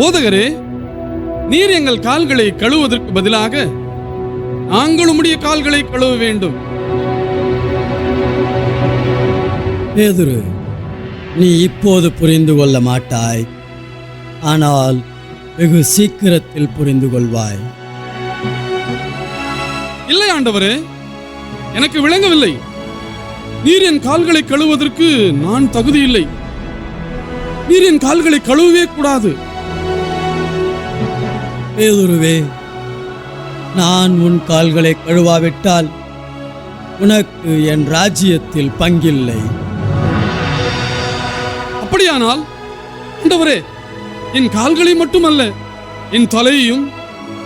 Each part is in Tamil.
போதகரே நீர் எங்கள் கால்களை கழுவுவதற்கு பதிலாக நாங்கள் உம்முடைய கால்களை கழுவ வேண்டும். பேதுரு நீ இப்போது புரிந்து கொள்ள மாட்டாய். ஆனால் வெகு சீக்கிரத்தில் புரிந்து கொள்வாய். இல்லை ஆண்டவரே எனக்கு விளங்கவில்லை. நீர் என் கால்களை கழுவுவதற்கு நான் தகுதி இல்லை. நீர் என் கால்களை கழுவவே கூடாது. பேதுருவே நான் உன் கால்களை கழுவாவிட்டால் உனக்கு என் ராஜ்யத்தில் பங்கில்லை. அப்படியானால் ஆண்டவரே என் கால்களை மட்டுமல்ல என் தலையையும்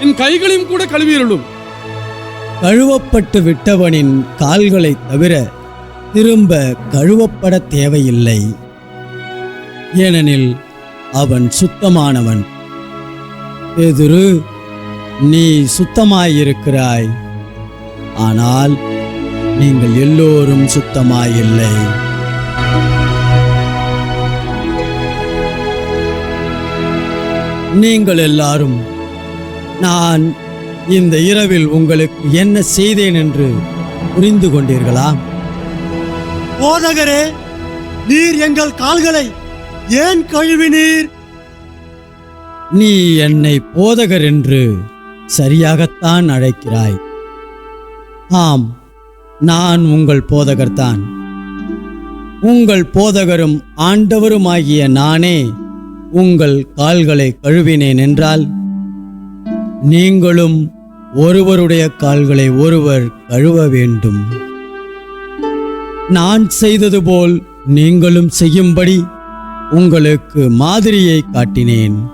என் கைகளையும் கூட கழுவியருளும். கழுவப்பட்டு விட்டவனின் கால்களைத் தவிர திரும்ப கழுவப்பட தேவையில்லை. ஏனெனில் அவன் சுத்தமானவன். பேதுரு நீ சுத்தமாயிருக்கிறாய். ஆனால் நீங்கள் எல்லோரும் சுத்தமாயில்லை. நீங்கள் எல்லாரும் நான் இந்த இரவில் உங்களுக்கு என்ன செய்தேன் என்று புரிந்து கொண்டீர்களா? போதகரே நீர் எங்கள் கால்களை ஏன் கழுவினீர்? நீ என்னை போதகர் என்று சரியாகத்தான் அழைக்கிறாய். ஆம் நான் உங்கள் போதகர்தான். உங்கள் போதகரும் ஆண்டவருமாகிய நானே உங்கள் கால்களை கழுவினேன் என்றால் நீங்களும் ஒருவருடைய கால்களை ஒருவர் கழுவ வேண்டும். நான் செய்தது போல் நீங்களும் செய்யும்படி உங்களுக்கு மாதிரியை காட்டினேன்.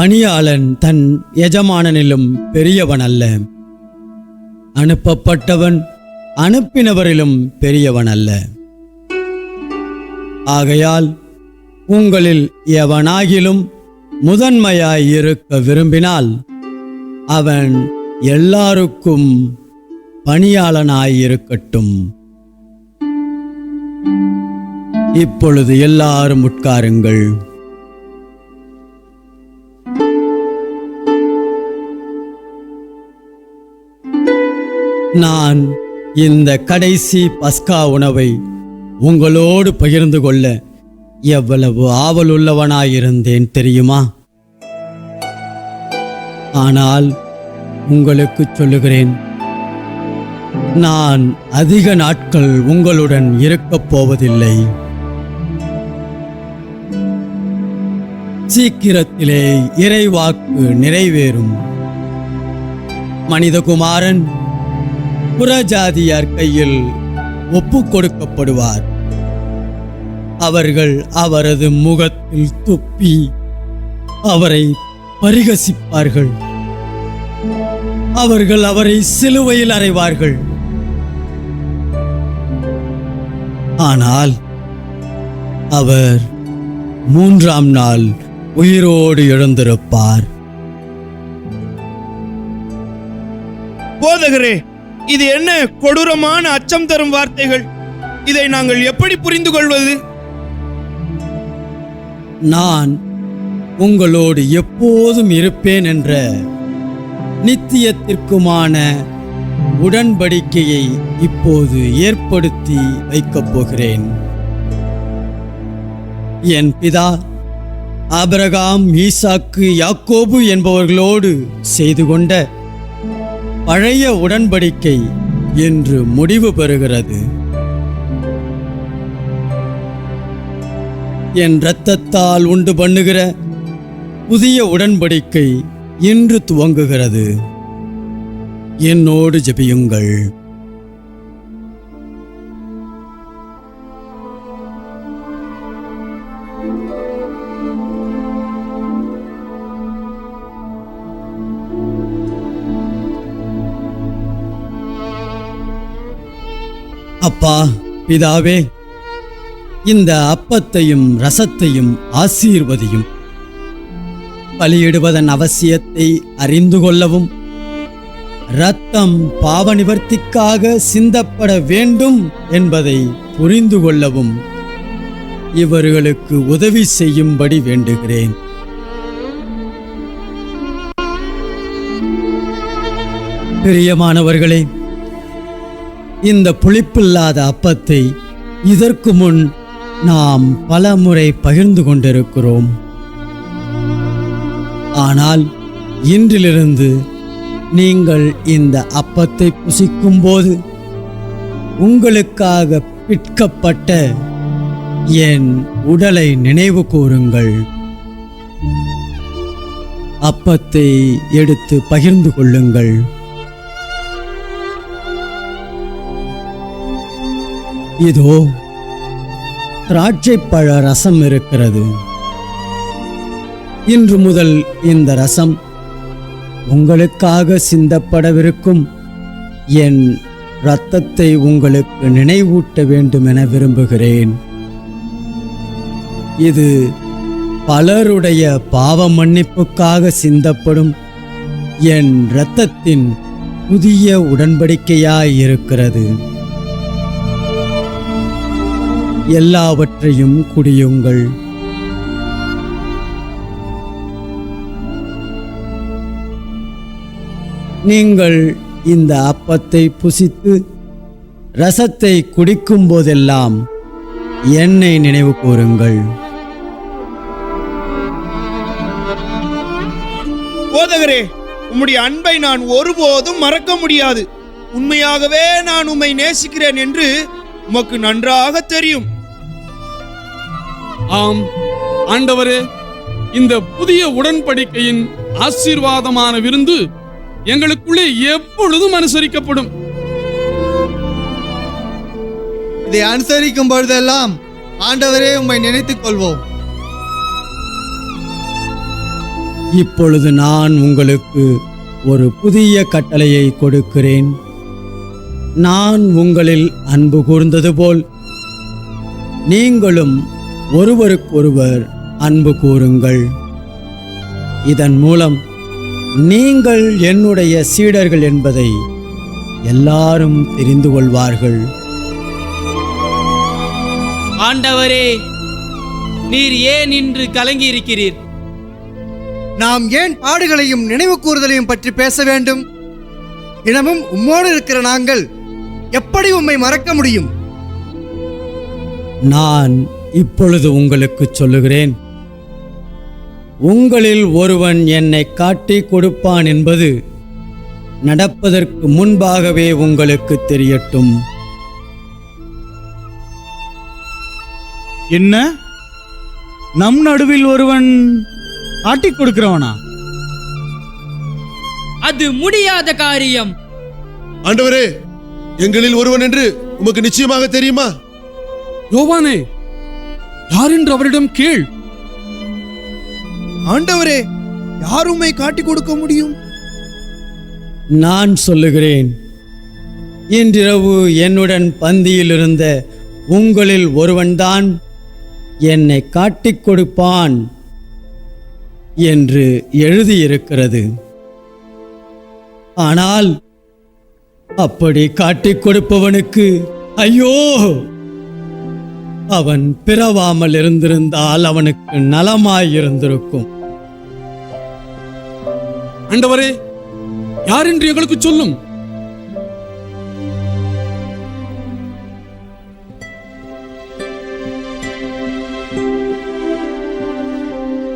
பணியாளன் தன் எஜமானனிலும் பெரியவன் அல்ல அனுப்பப்பட்டவன் அனுப்பினவரிலும் பெரியவன் அல்ல ஆகையால் உங்களில் எவனாகிலும் முதன்மையாய் இருக்க விரும்பினால் அவன் எல்லாருக்கும் பணியாளனாயிருக்கட்டும் இப்பொழுது எல்லாரும் உட்காருங்கள். நான் இந்த கடைசி பஸ்கா உணவை உங்களோடு பகிர்ந்து கொள்ள எவ்வளவு ஆவலுள்ளவனாயிருந்தேன் தெரியுமா? ஆனால் உங்களுக்கு சொல்லுகிறேன் நான் அதிக நாட்கள் உங்களுடன் இருக்கப் போவதில்லை. சீக்கிரத்திலே இறைவாக்கு நிறைவேறும். மனிதகுமாரன் புறஜாதியார் கையில் ஒப்பு கொடுக்கப்படுவார் அவர்கள் அவரது முகத்தில் துப்பி அவரை பரிகசிப்பார்கள். அவர்கள் அவரை சிலுவையில் அறைவார்கள். ஆனால் அவர் மூன்றாம் நாள் உயிரோடு எழுந்திருப்பார். போதகரே இது என்ன கொடூரமான அச்சம் தரும் வார்த்தைகள்? இதை நாங்கள் எப்படி புரிந்து கொள்வது நான் உங்களோடு எப்போதும் இருப்பேன் என்ற நித்தியத்திற்குமான உடன்படிக்கையை இப்போது ஏற்படுத்தி வைக்கப் போகிறேன். என் பிதா ஆபரகாம் ஈசாக்கு யாக்கோபு என்பவர்களோடு செய்து கொண்ட பழைய உடன்படிக்கை என்று முடிவு பெறுகிறது. என் இரத்தத்தால் உண்டு பண்ணுகிற புதிய உடன்படிக்கை இன்று துவங்குகிறது. என்னோடு ஜெபியுங்கள். அப்பா பிதாவே இந்த அப்பத்தையும் ரசத்தையும் ஆசீர்வதியும். பலியிடுவதன் அவசியத்தை அறிந்து கொள்ளவும் இரத்தம் பாவ நிவர்த்திக்காக சிந்தப்பட வேண்டும் என்பதை புரிந்து கொள்ளவும் இவர்களுக்கு உதவி செய்யும்படி வேண்டுகிறேன். பிரியமானவர்களே இந்த புளிப்பில்லாத அப்பத்தை இதற்கு முன் நாம் பல முறை பகிர்ந்து கொண்டிருக்கிறோம். ஆனால் இன்றிலிருந்து நீங்கள் இந்த அப்பத்தை புசிக்கும்போது உங்களுக்காக பிற்கப்பட்ட என் உடலை நினைவு கூறுங்கள். அப்பத்தை எடுத்து பகிர்ந்து கொள்ளுங்கள். இதோ திராட்சைப்பழ ரசம் இருக்கிறது. இன்று முதல் இந்த ரசம் உங்களுக்காக சிந்தப்படவிருக்கும். என் இரத்தத்தை உங்களுக்கு நினைவூட்ட வேண்டும் என விரும்புகிறேன். இது பலருடைய பாவ மன்னிப்புக்காக சிந்தப்படும் என் இரத்தத்தின் புதிய உடன்படிக்கையாய் இருக்கிறது. எல்லாவற்றையும் குடியுங்கள். நீங்கள் இந்த அப்பத்தை புசித்து ரசத்தை குடிக்கும் போதெல்லாம் என்னை நினைவு கூறுங்கள். போதகரே உம்முடைய அன்பை நான் ஒருபோதும் மறக்க முடியாது. உண்மையாகவே நான் உம்மை நேசிக்கிறேன் என்று உமக்கு நன்றாக தெரியும். ஆம் ஆண்டவரே இந்த புதிய உடன்படிக்கையின் ஆசீர்வாதமான விருந்து எங்களுக்குள்ளே எப்பொழுதும் அனுசரிக்கப்படும். இதை அனுசரிக்கும் பொழுதெல்லாம் ஆண்டவரே உம்மை நினைத்துக் கொள்வோம் இப்பொழுது நான் உங்களுக்கு ஒரு புதிய கட்டளையை கொடுக்கிறேன். நான் உங்களில் அன்பு கூர்ந்தது போல் நீங்களும் ஒருவருக்கொருவர் அன்பு கூறுங்கள். இதன் மூலம் நீங்கள் என்னுடைய சீடர்கள் என்பதை எல்லாரும் தெரிந்து கொள்வார்கள். ஆண்டவரே நீர் ஏன் இன்று கலங்கி இருக்கிறீர் நாம் ஏன் பாடுகளையும் நினைவு கூறுதலையும் பற்றி பேச வேண்டும்? தினமும் உம்மோடு இருக்கிற நாங்கள் எப்படி உம்மை மறக்க முடியும்? நான் இப்பொழுது உங்களுக்கு சொல்லுகிறேன். உங்களில் ஒருவன் என்னை காட்டி கொடுப்பான் என்பது நடப்பதற்கு முன்பாகவே உங்களுக்கு தெரியட்டும். என்ன? நம் நடுவில் ஒருவன் ஆட்டிக் கொடுக்கிறவனா? அது முடியாத காரியம். ஆண்டவரே எங்களில் ஒருவன் என்று உமக்கு நிச்சயமாக தெரியுமா? யோவானே யார் என்று அவரிடம் கேள். ஆண்டவரே யார் உம்மை காட்டிக் கொடுக்க முடியும்? நான் சொல்லுகிறேன். இன்றிரவு என்னுடன் பந்தியில் இருந்த உங்களில் ஒருவன்தான் என்னை காட்டிக் கொடுப்பான் என்று எழுதியிருக்கிறது. ஆனால் அப்படி காட்டிக் கொடுப்பவனுக்கு ஐயோ! அவன் பிறவாமல் இருந்திருந்தால் அவனுக்கு நலமாயிருந்திருக்கும். ஆண்டவரே யார் என்று எங்களுக்கு சொல்லும்?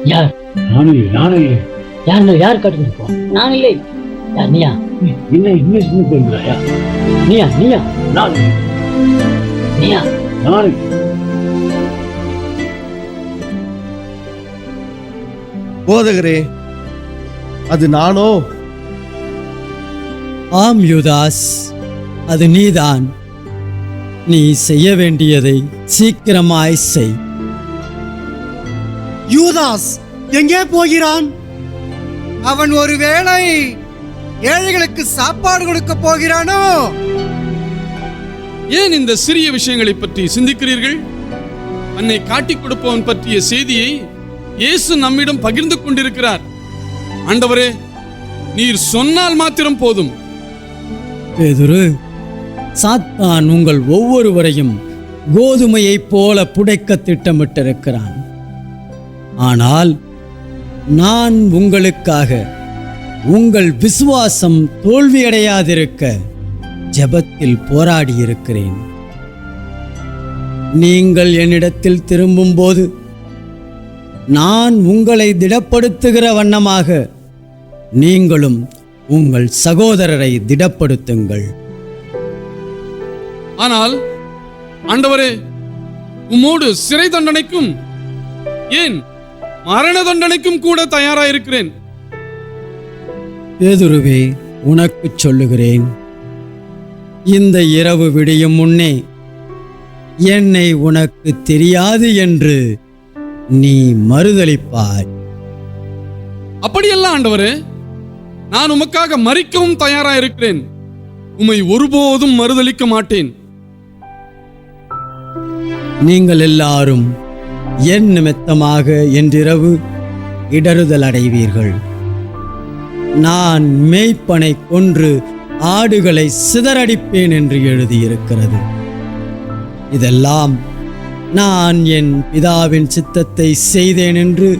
யார்? நானே நானே. யார் காட்டி கொடுப்போம் நான் இல்லை. யார் நீயா? என்ன இங்கிலீஷ் பண்றாயா நீயா நீயா? நான். நீயா? நானே. போதகரே அது நானோ? ஆம் யூதாஸ் அது நீதான். நீ செய்ய வேண்டியதை சீக்கிரமாய் செய். யூதாஸ் எங்கே போகிறான்? அவன் ஒருவேளை ஏழைகளுக்கு சாப்பாடு கொடுக்க போகிறானோ? ஏன் இந்த சிறிய விஷயங்களை பற்றி சிந்திக்கிறீர்கள்? தன்னை காட்டிக் கொடுப்பவன் பற்றிய செய்தியை இயேசு நம்மிடம் பகிர்ந்து கொண்டிருக்கிறார். ஆண்டவரே நீர் சொன்னால் மாத்திரம் போதும். பேதுரு சாத்தான் உங்கள் ஒவ்வொருவரையும் கோதுமையைப் போல புடைக்க திட்டமிட்டிருக்கிறான். ஆனால் நான் உங்களுக்காக உங்கள் விசுவாசம் தோல்வியடையாதிருக்க ஜெபத்தில் போராடியிருக்கிறேன். நீங்கள் என்னிடத்தில் திரும்பும்போது நான் உங்களை திடப்படுத்துகிற வண்ணமாக நீங்களும் உங்கள் சகோதரரை திடப்படுத்துங்கள். ஆனால் ஆண்டவரே உம்மோடு சிறை தண்டனைக்கும் ஏன் மரண தண்டனைக்கும் கூட தயாராயிருக்கிறேன்? பேதுருவே உனக்கு சொல்லுகிறேன். இந்த இரவு விடியும் முன்னே என்னை உனக்கு தெரியாது என்று நீ மறுதலிப்பாய். அப்படியல்ல ஆண்டவரே நான் உமக்காக மறிக்கவும் தயாராயிருக்கிறேன். உம்மை ஒருபோதும் மறுதலிக்க மாட்டேன். நீங்கள் எல்லாரும் என் நிமித்தமாக என்றிரவு இடறுதல் அடைவீர்கள். நான் மேய்ப்பனை கொன்று ஆடுகளை சிதறடிப்பேன் என்று எழுதியிருக்கிறது. இதெல்லாம் நான் என் பிதாவின் சித்தத்தை செய்தேன் என்று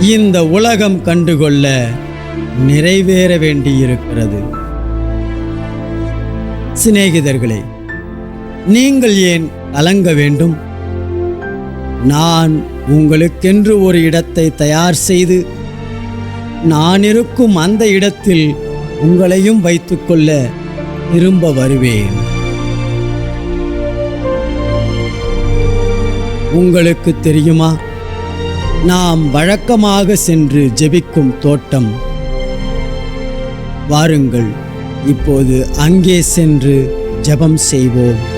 இந்த உலகம் கண்டுகொள்ள நிறைவேற வேண்டியிருக்கிறது. சிநேகிதர்களே நீங்கள் ஏன் கலங்க வேண்டும்? நான் உங்களுக்கென்று ஒரு இடத்தை தயார் செய்து நான் இருக்கும் அந்த இடத்தில் உங்களையும் வைத்துக்கொள்ள திரும்ப வருவேன். உங்களுக்கு தெரியுமா? நாம் வழக்கமாக சென்று ஜெபிக்கும் தோட்டம். வாருங்கள் இப்போது அங்கே சென்று ஜெபம் செய்வோம்.